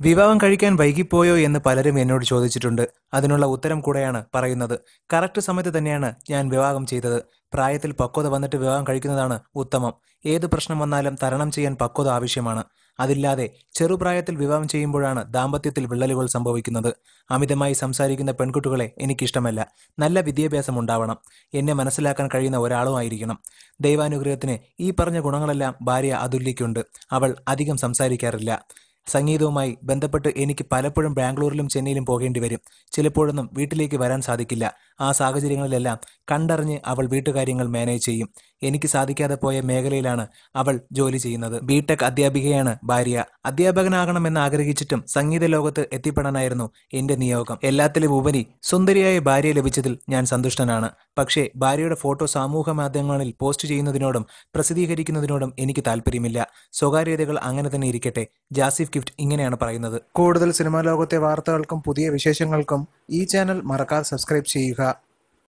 വിവാഹം കഴിക്കാൻ വൈകിപ്പോയോ എന്ന് പലരും എന്നോട് ചോദിച്ചിട്ടുണ്ട്. അതിനുള്ള ഉത്തരം കൂടെയാണ് പറയുന്നത്. കറക്റ്റ് സമയത്ത് തന്നെയാണ് ഞാൻ വിവാഹം ചെയ്തത്. പ്രായത്തിൽ പക്വത വന്നിട്ട് വിവാഹം കഴിക്കുന്നതാണ് ഉത്തമം. ഏത് പ്രശ്നം വന്നാലും തരണം ചെയ്യാൻ പക്വത ആവശ്യമാണ്. അതില്ലാതെ ചെറുപ്രായത്തിൽ വിവാഹം ചെയ്യുമ്പോഴാണ് ദാമ്പത്യത്തിൽ വിള്ളലുകൾ സംഭവിക്കുന്നത്. അമിതമായി സംസാരിക്കുന്ന പെൺകുട്ടികളെ എനിക്കിഷ്ടമല്ല. നല്ല വിദ്യാഭ്യാസം ഉണ്ടാവണം. എന്നെ മനസ്സിലാക്കാൻ കഴിയുന്ന ഒരാളും ആയിരിക്കണം. ദൈവാനുഗ്രഹത്തിന് ഈ പറഞ്ഞ ഗുണങ്ങളെല്ലാം ഭാര്യ അതുല്യയ്ക്കുണ്ട്. അവൾ അധികം സംസാരിക്കാറില്ല. സംഗീതവുമായി ബന്ധപ്പെട്ട് എനിക്ക് പലപ്പോഴും ബാംഗ്ലൂരിലും ചെന്നൈയിലും പോകേണ്ടി വരും. ചിലപ്പോഴൊന്നും വീട്ടിലേക്ക് വരാൻ സാധിക്കില്ല. ആ സാഹചര്യങ്ങളിലെല്ലാം കണ്ടറിഞ്ഞ് അവൾ വീട്ടുകാര്യങ്ങൾ മാനേജ് ചെയ്യും. എനിക്ക് സാധിക്കാതെ പോയ മേഖലയിലാണ് അവൾ ജോലി ചെയ്യുന്നത്. ബിടെക് അധ്യാപികയാണ് ഭാര്യ. അധ്യാപകനാകണമെന്ന് ആഗ്രഹിച്ചിട്ടും സംഗീത ലോകത്ത് എത്തിപ്പെടാനായിരുന്നു എന്റെ നിയോഗം. എല്ലാത്തിലും ഉപരി സുന്ദരിയായ ഭാര്യ ലഭിച്ചതിൽ ഞാൻ സന്തുഷ്ടനാണ്. പക്ഷേ ഭാര്യയുടെ ഫോട്ടോ സാമൂഹ്യ മാധ്യമങ്ങളിൽ പോസ്റ്റ് ചെയ്യുന്നതിനോടും പ്രസിദ്ധീകരിക്കുന്നതിനോടും എനിക്ക് താല്പര്യമില്ല. സ്വകാര്യതകൾ അങ്ങനെ തന്നെ ഇരിക്കട്ടെ. ജാസിഫ് ഗിഫ്റ്റ് ഇങ്ങനെയാണ് പറയുന്നത്. കൂടുതൽ സിനിമാ ലോകത്തെ വാർത്തകൾക്കും പുതിയ വിശേഷങ്ങൾക്കും ഈ ചാനൽ മറക്കാതെ സബ്സ്ക്രൈബ് ചെയ്യുക.